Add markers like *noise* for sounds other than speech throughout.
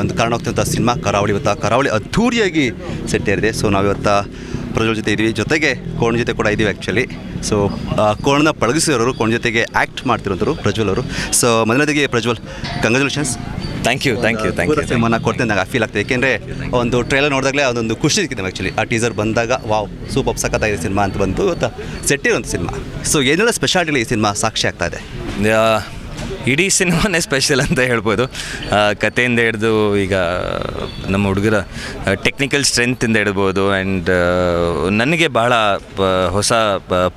ಒಂದು ಕಾರಣ ಹೋಗ್ತಂಥ ಸಿನಿಮಾ ಕರಾವಳಿ ಇವತ್ತು ಕರಾವಳಿ ಅದ್ಧೂರಿಯಾಗಿ ಸೆಟ್ ಏರಿದೆ. ಸೊ ನಾವಿವತ್ತು ಪ್ರಜ್ವಲ್ ಜೊತೆ ಇದ್ದೀವಿ ಜೊತೆಗೆ ಕೋಣ ಜೊತೆ ಕೂಡ ಇದ್ದೀವಿ ಆ್ಯಕ್ಚುಲಿ ಸೊ ಕೋಣನ ಪಳಗಿಸಿರೋರು ಕೋಣ ಜೊತೆಗೆ ಆ್ಯಕ್ಟ್ ಮಾಡ್ತಿರೋರು ಪ್ರಜ್ವಲ್ ಅವರು. ಸೊ ಮೊದಲನೇದಾಗಿ Prajwal congratulations thank you thank you thank you ಸಿನಿಮಾನ ಕೊಡ್ತೇನೆ. ನಂಗೆ ಫೀಲ್ ಆಗ್ತದೆ. ಏಕೆಂದರೆ ಒಂದು ಟ್ರೈಲರ್ ನೋಡಿದಾಗಲೇ ಅದೊಂದು ಖುಷಿ ಸಿಕ್ಕಿದೆ ಆ್ಯಕ್ಚುಲಿ ಆ ಟೀಸರ್ ಬಂದಾಗ ವಾವ್ ಸೂಪರ್ ಸಖತ್ತಾಗಿದೆ ಸಿನಿಮಾ ಅಂತ ಬಂತು ಗೊತ್ತಾ ಸೆಟ್ ಒಂದು ಸಿನಿಮಾ. ಸೊ ಏನೆಲ್ಲ ಸ್ಪೆಷಾಲಿಟಿ ಈ ಸಿನಿಮಾ ಸಾಕ್ಷಿ ಆಗ್ತಾ ಇದೆ? ಇಡೀ ಸಿನಿಮಾನೇ ಸ್ಪೆಷಲ್ ಅಂತ ಹೇಳ್ಬೋದು. ಕಥೆಯಿಂದ ಹಿಡಿದು ಈಗ ನಮ್ಮ ಹುಡುಗರ ಟೆಕ್ನಿಕಲ್ ಸ್ಟ್ರೆಂತಿಂದ ಹಿಡ್ಬೋದು ಆ್ಯಂಡ್ ನನಗೆ ಬಹಳ ಹೊಸ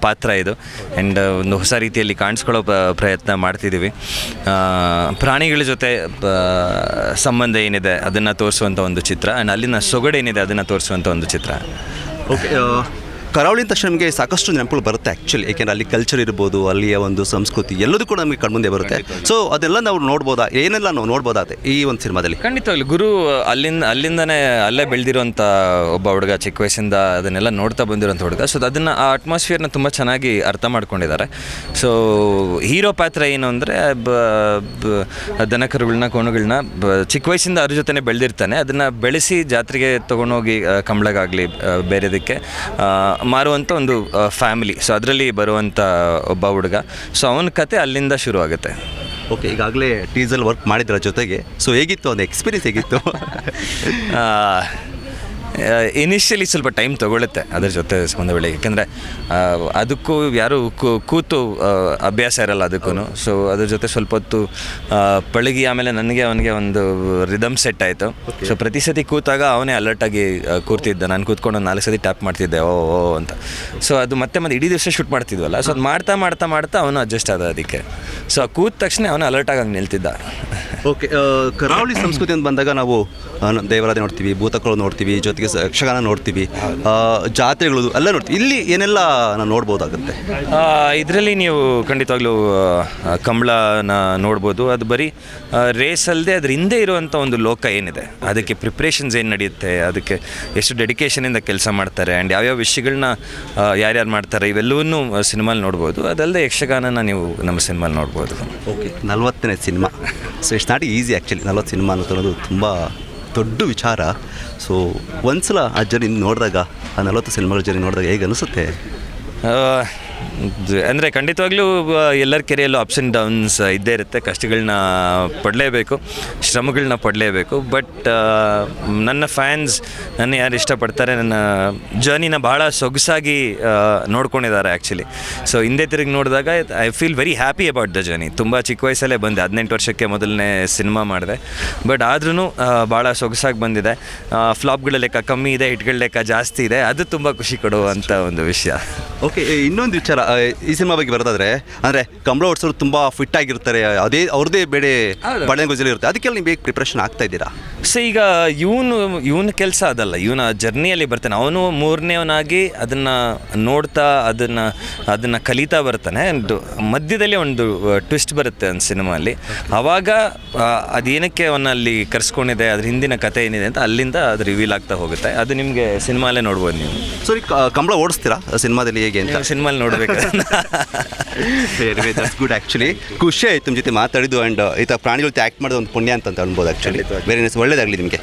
ಪಾತ್ರ ಇದು. ಆ್ಯಂಡ್ ಒಂದು ಹೊಸ ರೀತಿಯಲ್ಲಿ ಕಾಣಿಸ್ಕೊಳ್ಳೋ ಪ್ರಯತ್ನ ಮಾಡ್ತಿದ್ದೀವಿ. ಪ್ರಾಣಿಗಳ ಜೊತೆ ಸಂಬಂಧ ಏನಿದೆ ಅದನ್ನು ತೋರಿಸುವಂಥ ಒಂದು ಚಿತ್ರ. ಆ್ಯಂಡ್ ಅಲ್ಲಿನ ಸೊಗಡೇನಿದೆ ಅದನ್ನು ತೋರಿಸುವಂಥ ಒಂದು ಚಿತ್ರ. ಓಕೆ ಕರಾವಳಿ ತಕ್ಷಣ ನಮಗೆ ಸಾಕಷ್ಟು ನೆನಪುಗಳು ಬರುತ್ತೆ ಆ್ಯಕ್ಚುಲಿ ಏಕೆಂದರೆ ಅಲ್ಲಿ ಕಲ್ಚರ್ ಇರ್ಬೋದು ಅಲ್ಲಿಯ ಒಂದು ಸಂಸ್ಕೃತಿ ಎಲ್ಲದೂ ಕೂಡ ನಮಗೆ ಕಣ್ಮುಂದೆ ಬರುತ್ತೆ. ಸೊ ಅದೆಲ್ಲ ನಾವು ನೋಡ್ಬೋದಾ? ಏನೆಲ್ಲ ನಾವು ನೋಡ್ಬೋದಾದೆ ಈ ಒಂದು ಸಿನಿಮಾದಲ್ಲಿ? ಖಂಡಿತವಾಗ್ಲಿ ಗುರು ಅಲ್ಲಿಂದ ಅಲ್ಲಿಂದನೇ ಅಲ್ಲೇ ಬೆಳೆದಿರುವಂಥ ಒಬ್ಬ ಹುಡುಗ ಚಿಕ್ಕ ವಯಸ್ಸಿಂದ ಅದನ್ನೆಲ್ಲ ನೋಡ್ತಾ ಬಂದಿರುವಂಥ ಹುಡುಗ. ಸೊ ಅದನ್ನು ಆ ಅಟ್ಮಾಸ್ಫಿಯರ್ನ ತುಂಬ ಚೆನ್ನಾಗಿ ಅರ್ಥ ಮಾಡ್ಕೊಂಡಿದ್ದಾರೆ. ಸೊ ಹೀರೋ ಪಾತ್ರ ಏನು ಅಂದರೆ ದನಕರುಗಳನ್ನ ಕೋಣುಗಳನ್ನ ಚಿಕ್ಕ ವಯಸ್ಸಿಂದ ಅದ್ರ ಜೊತೆನೇ ಬೆಳೆದಿರ್ತಾನೆ. ಅದನ್ನು ಬೆಳೆಸಿ ಜಾತ್ರೆಗೆ ತೊಗೊಂಡೋಗಿ ಕಂಬಳಗಾಗಲಿ ಬೇರೆದಕ್ಕೆ ಮಾರುವಂಥ ಒಂದು ಫ್ಯಾಮಿಲಿ ಸೊ ಅದರಲ್ಲಿ ಬರುವಂಥ ಒಬ್ಬ ಹುಡುಗ. ಸೊ ಅವನ ಕತೆ ಅಲ್ಲಿಂದ ಶುರು ಆಗುತ್ತೆ ಓಕೆ ಈಗಾಗಲೇ ಟೀಸಲ್ ವರ್ಕ್ ಮಾಡಿದ್ರ ಜೊತೆಗೆ. ಸೊ ಹೇಗಿತ್ತು ಒಂದು ಎಕ್ಸ್ಪೀರಿಯನ್ಸ್ ಹೇಗಿತ್ತು? *laughs* ಇನಿಷಿಯಲಿ ಸ್ವಲ್ಪ ಟೈಮ್ ತೊಗೊಳುತ್ತೆ ಅದ್ರ ಜೊತೆ ಸಂಬಂಧ ಬೆಳೆಗೆ ಯಾಕೆಂದರೆ ಅದಕ್ಕೂ ಯಾರು ಕೂ- ಕೂತು ಅಭ್ಯಾಸ ಇರಲ್ಲ ಅದಕ್ಕೂ ಸೊ ಅದ್ರ ಜೊತೆ ಸ್ವಲ್ಪ ಹೊತ್ತು ಪಳಗಿ ಆಮೇಲೆ ನನಗೆ ಅವನಿಗೆ ಒಂದು ರಿದಮ್ ಸೆಟ್ ಆಯಿತು. ಸೊ ಪ್ರತಿ ಸತಿ ಕೂತಾಗ ಅವನೇ ಅಲರ್ಟಾಗಿ ಕೂರ್ತಿದ್ದೆ. ನಾನು ಕೂತ್ಕೊಂಡು ಒಂದು ನಾಲ್ಕು ಸತಿ ಟ್ಯಾಪ್ ಮಾಡ್ತಿದ್ದೆ. ಓ ಓ ಅಂತ. ಸೊ ಅದು ಮತ್ತೆ ಮತ್ತೆ ಇಡೀ ದಿವಸ ಶೂಟ್ ಮಾಡ್ತಿದ್ವಲ್ಲ. ಸೊ ಅದು ಮಾಡ್ತಾ ಮಾಡ್ತಾ ಮಾಡ್ತಾ ಅವನು ಅಡ್ಜಸ್ಟ್ ಆದ ಅದಕ್ಕೆ. ಸೊ ಕೂತ ತಕ್ಷಣ ಅವನು ಅಲರ್ಟಾಗಿ ಹಂಗೆ ನಿಲ್ತಿದ್ದ. ಓಕೆ ಕರಾವಳಿ ಸಂಸ್ಕೃತಿ ಅಂತ ಬಂದಾಗ ನಾವು ದೇವರಾದ ನೋಡ್ತೀವಿ ಭೂತಕ್ಕಳು ನೋಡ್ತೀವಿ ಜೊತೆಗೆ ಸ- ಯಕ್ಷಗಾನ ನೋಡ್ತೀವಿ. ಜಾತ್ರೆಗಳು ಎಲ್ಲ ನೋಡ್ತೀವಿ. ಇಲ್ಲಿ ಏನೆಲ್ಲ ನಾವು ನೋಡ್ಬೋದಾಗುತ್ತೆ? ಇದರಲ್ಲಿ ನೀವು ಖಂಡಿತವಾಗ್ಲೂ ಕಂಬಳನ ನೋಡ್ಬೋದು. ಅದು ಬರೀ ರೇಸ್ ಅಲ್ಲದೆ ಅದ್ರ ಹಿಂದೆ ಇರುವಂಥ ಒಂದು ಲೋಕ ಏನಿದೆ. ಅದಕ್ಕೆ ಪ್ರಿಪ್ರೇಷನ್ಸ್ ಏನು ನಡೆಯುತ್ತೆ ಅದಕ್ಕೆ ಎಷ್ಟು ಡೆಡಿಕೇಶನಿಂದ ಕೆಲಸ ಮಾಡ್ತಾರೆ ಆ್ಯಂಡ್ ಯಾವ್ಯಾವ ವಿಷಯಗಳನ್ನ ಯಾರ್ಯಾರು ಮಾಡ್ತಾರೆ ಇವೆಲ್ಲವನ್ನೂ ಸಿನಿಮಾಲಿ ನೋಡ್ಬೋದು. ಅದಲ್ಲದೆ ಯಕ್ಷಗಾನನ ನೀವು ನಮ್ಮ ಸಿನಿಮಾಲಿ ನೋಡ್ಬೋದು. Okay ನಲ್ವತ್ತನೇ cinema. So it's not easy actually ನಲ್ವತ್ತು ಸಿನಿಮಾ ಅನ್ನೋದು ತುಂಬ ದೊಡ್ಡ ವಿಚಾರ. ಸೊ ಒಂದ್ಸಲ ಆ ಜರ್ನಿ ನೋಡಿದಾಗ ಆ ನಲವತ್ತು ಸಿನಿಮಾಗಳ ಜರ್ನಿ ನೋಡಿದಾಗ ಹೇಗೆ ಅನಿಸುತ್ತೆ? ಅಂದರೆ ಖಂಡಿತವಾಗ್ಲೂ ಎಲ್ಲರ ಕೆರೆಯಲ್ಲೂ ಅಪ್ಸ್ ಆ್ಯಂಡ್ ಡೌನ್ಸ್ ಇದ್ದೇ ಇರುತ್ತೆ. ಕಷ್ಟಗಳನ್ನ ಪಡಲೇಬೇಕು ಶ್ರಮಗಳನ್ನ ಪಡಲೇಬೇಕು. ಬಟ್ ನನ್ನ ಫ್ಯಾನ್ಸ್ ನನ್ನ ಯಾರು ಇಷ್ಟಪಡ್ತಾರೆ, ನನ್ನ ಜರ್ನಿನ ಭಾಳ ಸೊಗಸಾಗಿ ನೋಡ್ಕೊಂಡಿದ್ದಾರೆ ಆ್ಯಕ್ಚುಲಿ ಸೊ ಹಿಂದೆ ತಿರುಗಿ ನೋಡಿದಾಗ I feel very happy about the journey ತುಂಬ ಚಿಕ್ಕ ವಯಸ್ಸಲ್ಲೇ ಬಂದೆ. ಹದಿನೆಂಟು ವರ್ಷಕ್ಕೆ ಮೊದಲನೇ ಸಿನಿಮಾ ಮಾಡಿದೆ. ಬಟ್ ಆದ್ರೂ ಭಾಳ ಸೊಗಸಾಗಿ ಬಂದಿದೆ. ಫ್ಲಾಪ್ಗಳ ಲೆಕ್ಕ ಕಮ್ಮಿ ಇದೆ, ಹಿಟ್ಗಳ ಲೆಕ್ಕ ಜಾಸ್ತಿ ಇದೆ. ಅದು ತುಂಬ ಖುಷಿ ಕೊಡುವಂಥ ಒಂದು ವಿಷಯ. ಓಕೆ ಇನ್ನೊಂದು ವಿಚಾರ ಆ, ಈ ಸಿನಿಮಾ ಬಗ್ಗೆ ಬರೋದಾದ್ರೆ ಅಂದರೆ ಕಂಬಳ ಓಡಿಸೋರು ತುಂಬಾ ಫಿಟ್ ಆಗಿರ್ತಾರೆ ಅದೇ ಅವ್ರದೇ ಬೇರೆ ಹೌದು. ಬಳೆ ಗೊಜ್ಜಲಿ ಇರುತ್ತೆ. ಅದಕ್ಕೆಲ್ಲ ನೀವು ಬೇಗ ಪ್ರಿಪ್ರೇಷನ್ ಆಗ್ತಾ ಇದ್ದೀರಾ? ಸೊ ಈಗ ಇವನು ಇವನ ಕೆಲಸ ಅದಲ್ಲ. ಇವನ ಜರ್ನಿಯಲ್ಲಿ ಬರ್ತಾನೆ. ಅವನು ಮೂರನೇವನಾಗಿ ಅದನ್ನ ನೋಡ್ತಾ ಅದನ್ನ ಅದನ್ನ ಕಲಿತಾ ಬರ್ತಾನೆ. ಆ್ಯಂಡ್ ಮಧ್ಯದಲ್ಲಿ ಒಂದು ಟ್ವಿಸ್ಟ್ ಬರುತ್ತೆ ಒಂದು ಸಿನಿಮಾಲಿ ಆವಾಗ ಆ, ಅದೇನಕ್ಕೆ ಅವನಲ್ಲಿ ಕರೆಸ್ಕೊಂಡಿದೆ ಅದ್ರ ಹಿಂದಿನ ಕತೆ ಏನಿದೆ ಅಂತ ಅಲ್ಲಿಂದ ಅದು ರಿವೀಲ್ ಆಗ್ತಾ ಹೋಗುತ್ತೆ. ಅದು ನಿಮಗೆ ಸಿನಿಮಾಲೇ ನೋಡ್ಬೋದು ನೀವು. ಸೊ ಕಂಬಳ ಓಡಿಸ್ತೀರಾ? ಸಿನಿಮಾದಲ್ಲಿ ಹೇಗೆ ಅಂತ? ಸಿನಿಮಾಲಿ ನೋಡಬೇಕು. ದಟ್ಸ್ ಗುಡ್ ಆ್ಯಕ್ಚುಲಿ ಖುಷಿ ಆಯ್ತು ನಿಮ್ಮ ಜೊತೆ ಮಾತಾಡಿದ್ದು ಆ್ಯಂಡ್ ಈ ಥರ ಪ್ರಾಣಿಗಳು ಆ್ಯಕ್ಟ್ ಮಾಡೋದು ಒಂದು ಪುಣ್ಯ ಅಂತ ಅನ್ಬೋದು ಆ್ಯಕ್ಚುಲಿ ವೆರಿ ನೈಸ್ ಒಳ್ಳೇದಾಗಲಿ ನಿಮಗೆ.